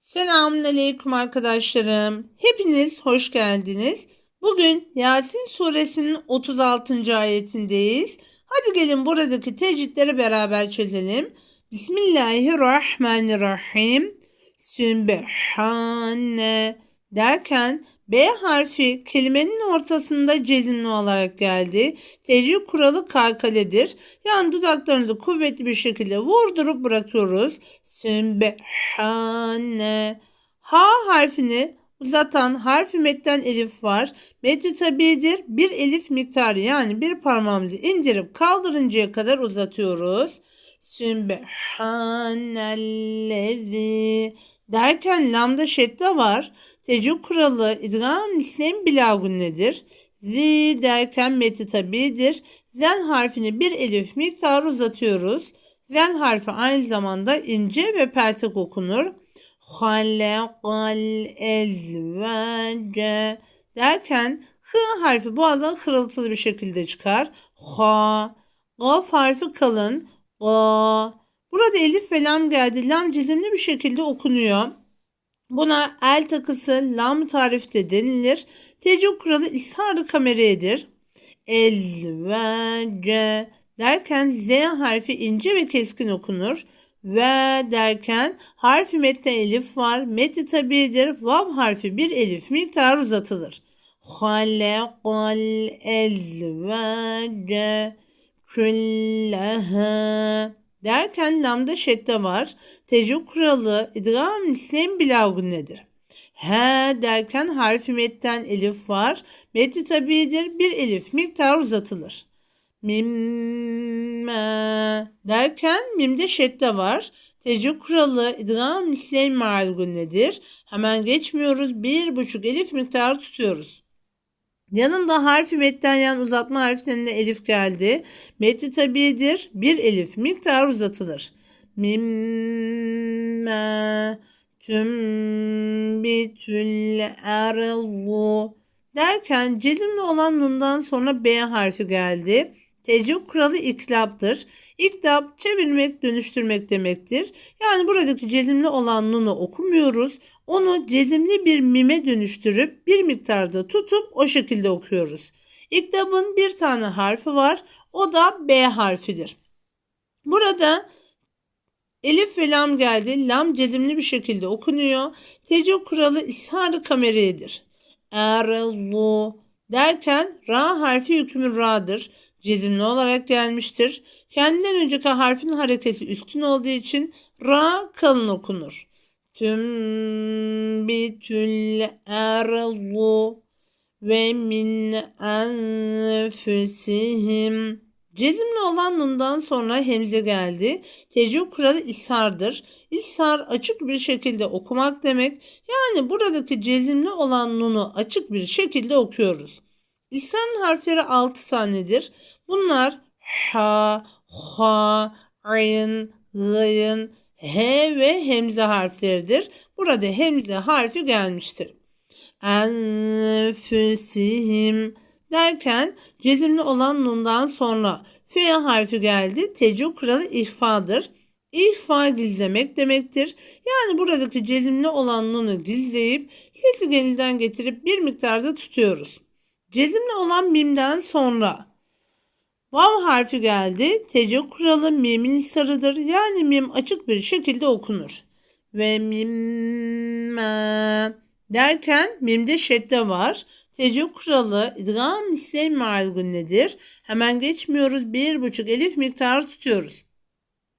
Selamünaleyküm arkadaşlarım. Hepiniz hoş geldiniz. Bugün Yasin suresinin 36. ayetindeyiz. Hadi gelin buradaki tecitleri beraber çözelim. Bismillahirrahmanirrahim. Sübhane derken B harfi kelimenin ortasında cezimli olarak geldi. Tecrüb kuralı kalkaledir. Yani dudaklarınızı kuvvetli bir şekilde vurdurup bırakıyoruz. Sübhane. H harfini uzatan harfi metten elif var. Meti tabidir. Bir elif miktarı yani bir parmağımızı indirip kaldırıncaya kadar uzatıyoruz. Sübhanellezi derken lamda şedde var. Tecrüb kuralı idgam misleyin bilagun nedir? Zi derken meti tabidir. Zen harfini bir elif miktarı uzatıyoruz. Zen harfi aynı zamanda ince ve peltek okunur. Halekal ezvece derken hı harfi boğazdan hırıltılı bir şekilde çıkar. Ha. Gaf harfi kalın. Ga. Burada elif ve lam geldi. Lam cizimli bir şekilde okunuyor. Buna el takısı lam tarifte denilir. Tecrüb kuralı ishar kameredir. Ezvece derken z harfi ince ve keskin okunur. Ve derken harfi mette elif var. Meti tabidir. Vav harfi bir elif miktar uzatılır. Halekal ezvece külleha derken lamda şedde var. Tecrüb kuralı idgam misleyin bilagun nedir? He derken harfi metten elif var. Meti tabidir. Bir elif miktar uzatılır. Mimme derken mimde şedde var. Tecrüb kuralı idgam misleyin ma'algun nedir? Hemen geçmiyoruz. Bir buçuk elif miktarı tutuyoruz. Yanında harfi metten yan uzatma harflerinde elif geldi. Metni tabidir. Bir elif miktar uzatılır. Mimme tümbitül erlu derken cezimli olan nundan sonra B harfi geldi. Tecrüb kuralı iklaptır. İklap çevirmek, dönüştürmek demektir. Yani buradaki cezimli olan nunu okumuyoruz. Onu cezimli bir mime dönüştürüp bir miktarda tutup o şekilde okuyoruz. İklabın bir tane harfi var. O da B harfidir. Burada Elif ve lam geldi. Lam cezimli bir şekilde okunuyor. Tecrüb kuralı ishar kameredir. Erlu derken ra harfi hükmü ra'dır cezimli olarak gelmiştir. Kendinden önceki harfin hareketi üstün olduğu için ra kalın okunur. Tüm bitül erlu ve min enfusihim Cezimli olan nundan sonra hemze geldi. Tecrüb kuralı isardır. İsar açık bir şekilde okumak demek. Yani buradaki cezimli olan nunu açık bir şekilde okuyoruz. İsa'nın harfleri 6 tanedir. Bunlar ha, ha, ayn, gayın, he ve hemze harfleridir. Burada hemze harfi gelmiştir. Enfusihim derken cezimli olan nundan sonra f harfi geldi. Tecrüb kuralı ihfadır. İhfa gizlemek demektir. Yani buradaki cezimli olan nunu gizleyip sesi genilden getirip bir miktarda tutuyoruz. Cezimli olan mimden sonra vav harfi geldi. Tecrüb kuralı mimin sarıdır. Yani mim açık bir şekilde okunur. Ve mimme derken mimde şedde var. Tecrüb kuralı idgam ma'algun nedir? Hemen geçmiyoruz. Bir buçuk elif miktarı tutuyoruz.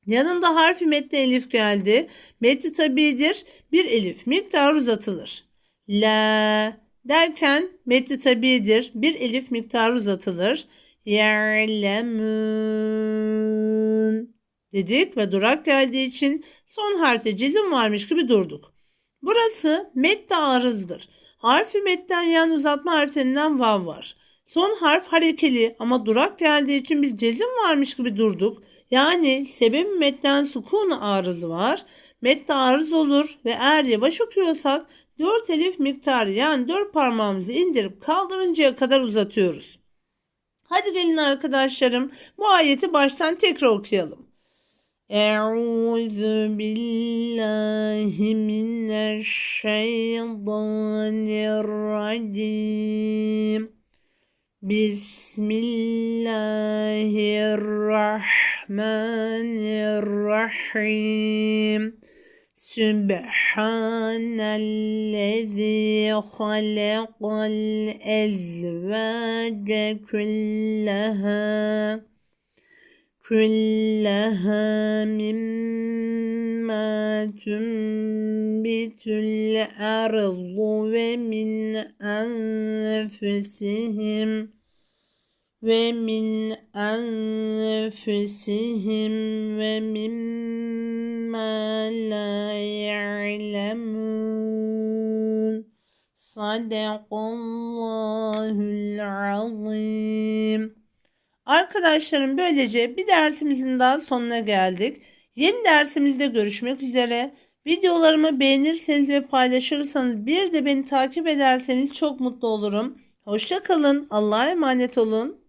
Yanında harfi metni elif geldi. Metni tabidir. Bir elif miktar uzatılır. La derken metni tabidir. Bir elif miktarı uzatılır. Yerlemun dedik ve durak geldiği için son harfte cezim varmış gibi durduk. Burası mette arızdır. Harfi metten yan uzatma harfinden vav var. Son harf harekeli ama durak geldiği için biz cezim varmış gibi durduk. Yani sebep metten sukun arızı var. Mette arız olur ve eğer yavaş okuyorsak 4 elif miktarı yani 4 parmağımızı indirip kaldırıncaya kadar uzatıyoruz. Hadi gelin arkadaşlarım bu ayeti baştan tekrar okuyalım. أعوذ بالله من الشيطان الرجيم. بسم الله الرحمن الرحيم. سبحان الذي خلق الأزواج كلها. كلها مما تنبت الأرض ومن أنفسهم ومن أنفسهم ومما لا يعلمون صدق الله العظيم Arkadaşlarım böylece bir dersimizin daha sonuna geldik. Yeni dersimizde görüşmek üzere. Videolarımı beğenirseniz ve paylaşırsanız bir de beni takip ederseniz çok mutlu olurum. Hoşça kalın. Allah'a emanet olun.